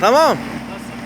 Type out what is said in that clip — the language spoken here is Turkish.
Tamam.